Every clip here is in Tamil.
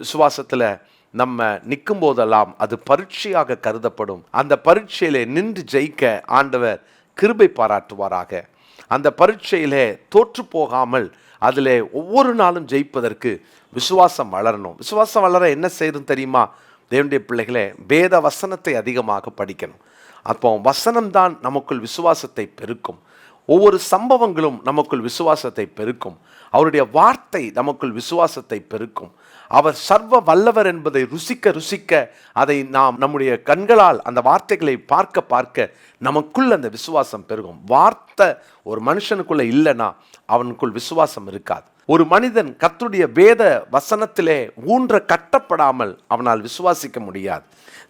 விசுவாசத்தில் நம்ம நிற்கும் போதெல்லாம் அது பரீட்சையாக கருதப்படும். அந்த பரீட்சையிலே நின்று ஜெயிக்க ஆண்டவர் கிருபை பாராட்டுவாராக. அந்த பரீட்சையிலே தோற்று போகாமல் அதிலே ஒவ்வொரு நாளும் ஜெயிப்பதற்கு விசுவாசம் வளரணும். விசுவாசம் வளர என்ன செய்யணும் தெரியுமா? தேவனுடைய பிள்ளைகளே வேத வசனத்தை அதிகமாக படிக்கணும். அப்போ வசனம்தான் நமக்குள் விசுவாசத்தை பெருக்கும். ஒவ்வொரு சம்பவங்களும் நமக்குள் விசுவாசத்தை பெருக்கும். அவருடைய வார்த்தை நமக்குள் விசுவாசத்தை பெருக்கும். அவர் சர்வ வல்லவர் என்பதை ருசிக்க ருசிக்க அதை நாம் நம்முடைய கண்களால் அந்த வார்த்தைகளை பார்க்க பார்க்க நமக்குள் அந்த விசுவாசம் பெருகும். வார்த்தை ஒரு மனுஷனுக்குள்ளே இல்லைன்னா அவனுக்குள் விசுவாசம் இருக்காது. ஒரு மனிதன் கத்துடைய வேத வசனத்திலே ஊன்ற கட்டப்படாமல் அவனால் விசுவாசிக்க முடியாது.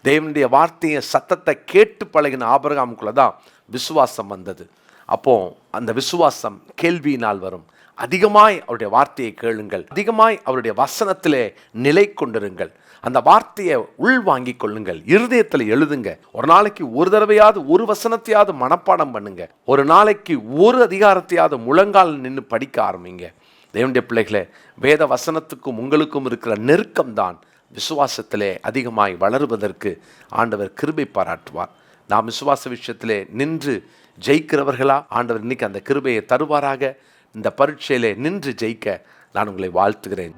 தேவனுடைய வார்த்தையை சத்தத்தை கேட்டு பழகின ஆபரகாமுக்குள்ள தான் விசுவாசம் வந்தது. அப்போ அந்த விசுவாசம் கேள்வியினால் வரும். அதிகமாய் அவருடைய வார்த்தையை கேளுங்கள். அதிகமாய் அவருடைய வசனத்திலே நிலை கொண்டிருங்கள். அந்த வார்த்தையை உள் வாங்கி கொள்ளுங்கள். இருதயத்தில் எழுதுங்க. ஒரு நாளைக்கு ஒரு தடவையாவது ஒரு வசனத்தையாவது மனப்பாடம் பண்ணுங்க. ஒரு நாளைக்கு ஒரு அதிகாரத்தையாவது முழங்கால் நின்று படிக்க ஆரம்பிங்க. தேவனுடைய பிள்ளைகளே வேத வசனத்துக்கும் உங்களுக்கும் இருக்கிற நெருக்கம்தான் விசுவாசத்திலே அதிகமாய் வளருவதற்கு ஆண்டவர் கிருபை பாராட்டுவார். நாம் விசுவாச விஷயத்திலே நின்று ஜெயிக்கிறவர்களா? ஆண்டவர் இன்னைக்கு அந்த கிருபையை தருவாராக? இந்த பரீட்சையிலே நின்று ஜெயிக்க நான் உங்களை வாழ்த்துகிறேன்.